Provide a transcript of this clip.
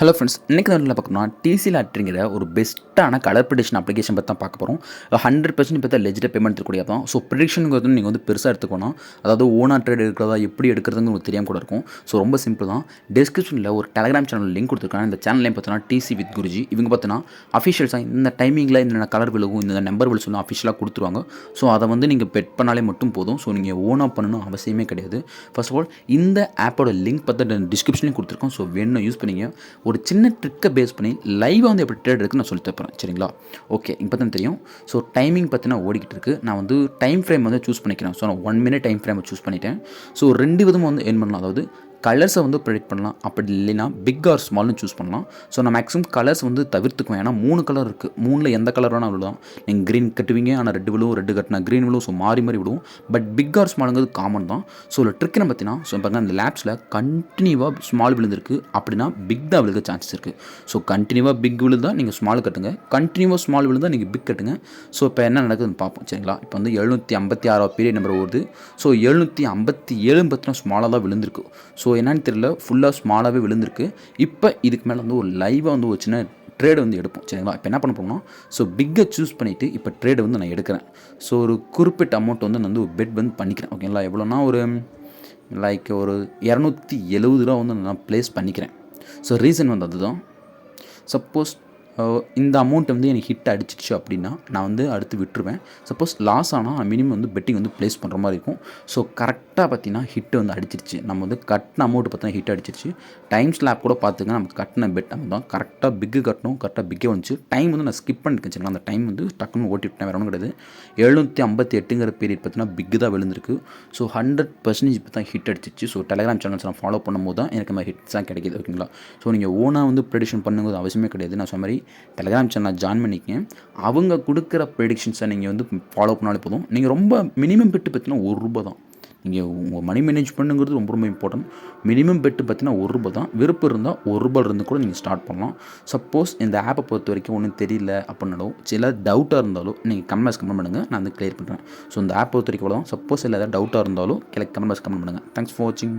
Hello friends இன்றைக்கி வந்து பார்க்கணும்னா டிசி லாட்ரிங்கிற ஒரு பெஸ்ட்டான கலர் ப்ரெடிஷன் அப்ளிகேஷன் பற்றி தான் பார்க்க போகிறோம் ஹண்ட்ரட் பர்சன்ட் பற்றி லெஜிட்டாக பேமெண்ட் இருக்கக்கூடிய தான். ஸோ ப்ரிடிக்ஷனுங்கிறது நீங்கள் வந்து பெருசாக எடுத்துக்கணும் அதாவது ஓனா ட்ரேட் எடுக்கிறதா எப்படி எடுக்கிறதுன்னு உங்களுக்கு தெரியாமல் கூட இருக்கும். ஸோ ரொம்ப சிம்பிள் தான். டிஸ்கிரிப்ஷனில் ஒரு டெலகிராம் சேனல் லிங்க் கொடுத்துருக்காங்க. இந்த சேனல் பார்த்தீங்கன்னா டிசி வித் குருஜி இவங்க பார்த்தீங்கன்னா அஃபிஷியல்ஸாக இந்த டைமிங்கில் இந்த கலர் விழுகும் இந்த நம்பர் விழு சொல்லி அஃபிஷியலாக கொடுத்துருவாங்க. ஸோ அதை வந்து நீங்கள் பெட் பண்ணாலே மட்டும் போதும். ஸோ நீங்கள் ஓனாக பண்ணணும் அவசியமே கிடையாது. ஃபர்ஸ்ட் ஆஃப் ஆல் இந்த ஆப்போட லிங்க் பார்த்து டிஸ்கிரிப்ஷன்லையும் கொடுத்துருக்கோம். ஸோ வேணும் யூஸ் பண்ணிங்க. ஒரு சின்ன ட்ரிக்கை பேஸ் பண்ணி லைவாக வந்து எப்படி ட்ரேட் இருக்குன்னு நான் சொல்லி தப்புறேன் சரிங்களா? ஓகே இப்போ தான் தெரியும். ஸோ டைமிங் பார்த்தீங்கன்னா ஓடிக்கிட்டு இருக்குது நான் வந்து டைம் ஃப்ரேம் வந்து சூஸ் பண்ணிக்கிறேன். ஸோ நான் ஒன் மினிட் டைம் ஃப்ரேமை சூஸ் பண்ணிட்டேன். ஸோ ரெண்டு விதமாக வந்து என் பண்ணலாம். அதாவது கலர்ஸை வந்து ப்ரெடிக்ட் பண்ணலாம். அப்படி இல்லைன்னா பிக் ஆர் ஸ்மால்னு சூஸ் பண்ணலாம். ஸோ நான் மேக்ஸிமம் கலர்ஸ் வந்து தவிர்த்துக்குவேன். ஏன்னா மூணு கலர் இருக்குது மூணில் எந்த கலர் வேணால் விழுதான் நீங்கள் க்ரீன் கட்டுவீங்க. ஆனால் ரெட் விழுவும் ரெட் கட்டினா க்ரீன் விழுவும். ஸோ மாறி மாறி விடுவோம். பட் பிக் ஆர் ஸ்மாலுங்கிறது காமன் தான். ஸோ ஒரு ட்ரிக் என்ன பார்த்தீங்கன்னா ஸோ பாருங்கள் அந்த லேப்ஸில் கண்டினியூவாக ஸ்மால் விழுந்திருக்கு. அப்படின்னா பிக் தான் விழுக சான்சஸ் இருக்குது ஸோ கண்டினியூவாக பிக் விழுந்தா நீங்கள் ஸ்மால் கட்டுங்க. கண்டினியூவாக ஸ்மால் விழுந்தா நீங்கள் பிக் கட்டுங்க. ஸோ இப்போ என்ன நடக்குதுன்னு பார்ப்போம். சரிங்களா? இப்போ வந்து எழுநூற்றி ஐம்பத்தி ஆறாவது பீரியட் நம்பர் வருது ஸோ எழுநூற்றி ஐம்பத்தி ஏழு பார்த்தீங்கன்னா ஸ்மாலாக தான் விழுந்திருக்கு. ஸோ என்னன்னு தெரியல. ஃபுல்லாக ஸ்மாலாகவே விழுந்திருக்கு. இப்போ இதுக்கு மேலே வந்து ஒரு லைவாக வந்து ஒரு சின்ன ட்ரேடு வந்து எடுப்போம். சரிங்களா? இப்போ என்ன பண்ண போகிறோம்னா ஸோ பிக்கை சூஸ் பண்ணிவிட்டு இப்போ ட்ரேடு வந்து நான் எடுக்கிறேன். ஸோ ஒரு குறிப்பிட்ட அமௌண்ட் வந்து நான் வந்து ஒரு பெட் வந்து பண்ணிக்கிறேன். ஓகேங்களா எவ்வளோனா ஒரு லைக் ஒரு இரநூத்தி எழுபது ரூபா வந்து நான் ப்ளேஸ் பண்ணிக்கிறேன். ஸோ ரீசன் வந்து அதுதான். சப்போஸ் இந்த அமௌண்ட் வந்து எனக்கு ஹிட் அடிச்சிச்சு அப்படின்னா நான் வந்து அடுத்து விட்டுருவேன். சப்போஸ் லாஸ் ஆனால் மினிமம் வந்து பெட்டிங் வந்து ப்ளேஸ் பண்ணுற மாதிரி இருக்கும். ஸோ கரெக்டாக பார்த்தீங்கன்னா ஹிட்டு வந்து அடிச்சிருச்சு. நம்ம வந்து கட்டின அமௌண்ட் பார்த்தீங்கன்னா ஹிட் அடிச்சிருச்சு. டைம் ஸ்லாப் கூட பார்த்துங்க நம்ம கட்டின பெட் நம்ம தான் கரெக்டாக பிக்கு கட்டணும் கரெக்டாக பிக்கே வந்துச்சு. டைம் வந்து நான் ஸ்கிப் பண்ணிருக்கேன் அந்த டைம் வந்து டக்குன்னு ஓட்டி விட்டேன் வேற ஒன்றும் கிடையாது. எழுநூற்றி ஐம்பத்தி எட்டுங்கிற பீரியட் பார்த்தீங்கன்னா பிக்கு தான் விழுந்திருக்கு. ஸோ ஹண்ட்ரட் பர்சன்டேஜ் இப்போ தான் ஹிட் அடிச்சிச்சு ஸோ டெலிகிராம் சேனல்ஸ் நான் ஃபாலோ பண்ணும்போது தான் எனக்கு இந்த ஹிட்ஸ் தான் கிடைக்கிது ஓகேங்களா ஸோ நீங்கள் ஓனாக வந்து ப்ரெடிஷன் பண்ணுங்கிறது அவசியமே கிடையாது. நான் சொன்ன மாதிரி டெலிகிராம் சேனல் ஜாயின் பண்ணிக்கங்க. அவங்க கொடுக்குற ப்ரெடிக்ஷன்ஸை நீங்கள் வந்து ஃபாலோ பண்ணாலே போதும். நீங்கள் ரொம்ப மினிமம் பெட்டு பார்த்தீங்கன்னா ஒரு ரூபா தான். நீங்கள் உங்கள் மணி மேனேஜ் பண்ணுங்கிறது ரொம்ப ரொம்ப இம்பார்ட்டன்ட் மினிமம் பெட்டு பார்த்தீங்கன்னா ஒரு ரூபா தான். விருப்பம் இருந்தால் ஒரு ரூபா இருந்து கூட நீங்கள் ஸ்டார்ட் பண்ணலாம். சப்போஸ் இந்த ஆப்பை பொறுத்த வரைக்கும் ஒன்றும் தெரியல அப்படின்னாலும் சில டவுட்டாக இருந்தாலும் நீங்கள் கமெண்ட்ஸ் கமெண்ட் பண்ணுங்கள் நான் வந்து கிளியர் பண்ணுறேன் ஸோ இந்த ஆப் பொறுத்த வரைக்கும் தான் சப்போஸ் இல்லை ஏதாவது டவுட்டாக இருந்தாலும் கிளை பாக்ஸ் கமெண்ட் பண்ணுங்கள் தேங்க்ஸ் ஃபார் வாட்சிங்